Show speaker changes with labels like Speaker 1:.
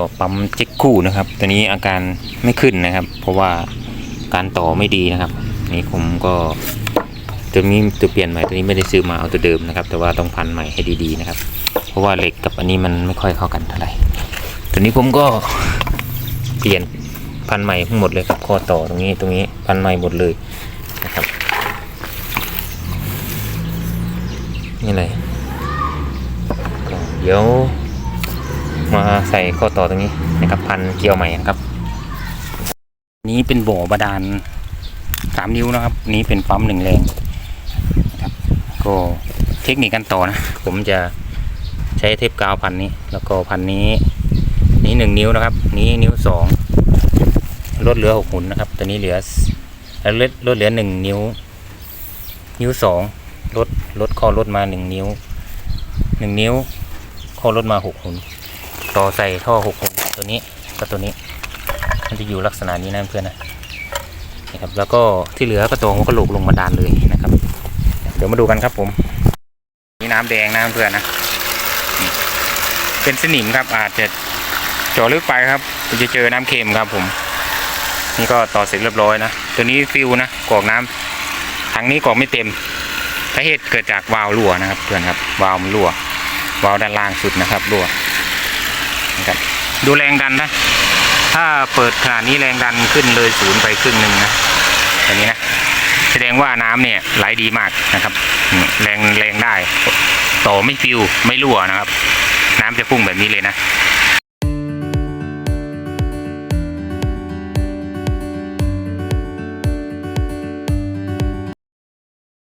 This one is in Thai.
Speaker 1: ต่อปั๊มเจ็กคู่นะครับ ตัวนี้อาการไม่ขึ้นนะครับ เพราะว่าการต่อไม่ดีนะครับ นี่ผมก็ตัวนี้ตัวเปลี่ยนใหม่ตัวนี้ไม่ได้ซื้อมาเอาตัวเดิมนะครับ แต่ว่าต้องพันใหม่ให้ดีๆนะครับ เพราะว่าเหล็กกับอันนี้มันไม่ค่อยเข้ากันเท่าไหร่ตัวนี้ผมก็เปลี่ยนพันใหม่ทั้งหมดเลยครับข้อต่อตรงนี้ตรงนี้พันใหม่หมดเลยนะครับนี่เลยเดี๋ยว มาใส่ข้อต่อตรงนี้นะครับ พันเกลียวใหม่นะครับ นี้เป็นบ่อบาดาลสามนิ้วนะครับ นี้เป็นปั๊มหนึ่งแรงนะครับก็เทคนิคการต่อนะ ผมจะใช้เทปกาวพันนี้ แล้วก็พันนี้ นี้หนึ่งนิ้วนะครับ นี้นิ้วสองลดเหลือหกหุ่นนะครับ ตัวนี้เหลือแล้วลดลดเหลือหนึ่งนิ้ว นิ้วสองลดลดข้อลดมาหนึ่งนิ้วหนึ่งนิ้วข้อลดมาหกหุ่น ต่อใส่ท่อหกมตัวนี้กับตัวนี้ มันจะอยู่ลักษณะนี้นะเพื่อนนะนี่ครับแล้วก็ที่เหลือก็ตัวหัวกระโหลกลงมาดานเลยนะครับ เดี๋ยวมาดูกันครับผมนี่น้ำแดงนะเพื่อนนะเป็นสนิมครับอาจจะเจาะลึกไปครับจะเจอน้ำเค็มครับผม นี่ก็ต่อเสร็จเรียบร้อยนะตัวนี้ฟิวนะกรอกน้ำถังนี้กรอกไม่เต็มสาเหตุเกิดจากวาล์วรั่วนะครับเพื่อนครับวาล์วมันรั่ววาล์วด้านล่างสุดนะครับรั่ว นะครับ ดูแรงดันนะ ถ้าเปิดขนาดนี้แรงดันขึ้นเลยศูนย์ไปครึ่งหนึ่งนะแบบนี้นะ แสดงว่าน้ำเนี่ยไหลดีมากนะครับ แรงแรงได้ ต่อไม่ฟิวไม่รั่วนะครับ น้ำจะพุ่งแบบนี้เลยนะ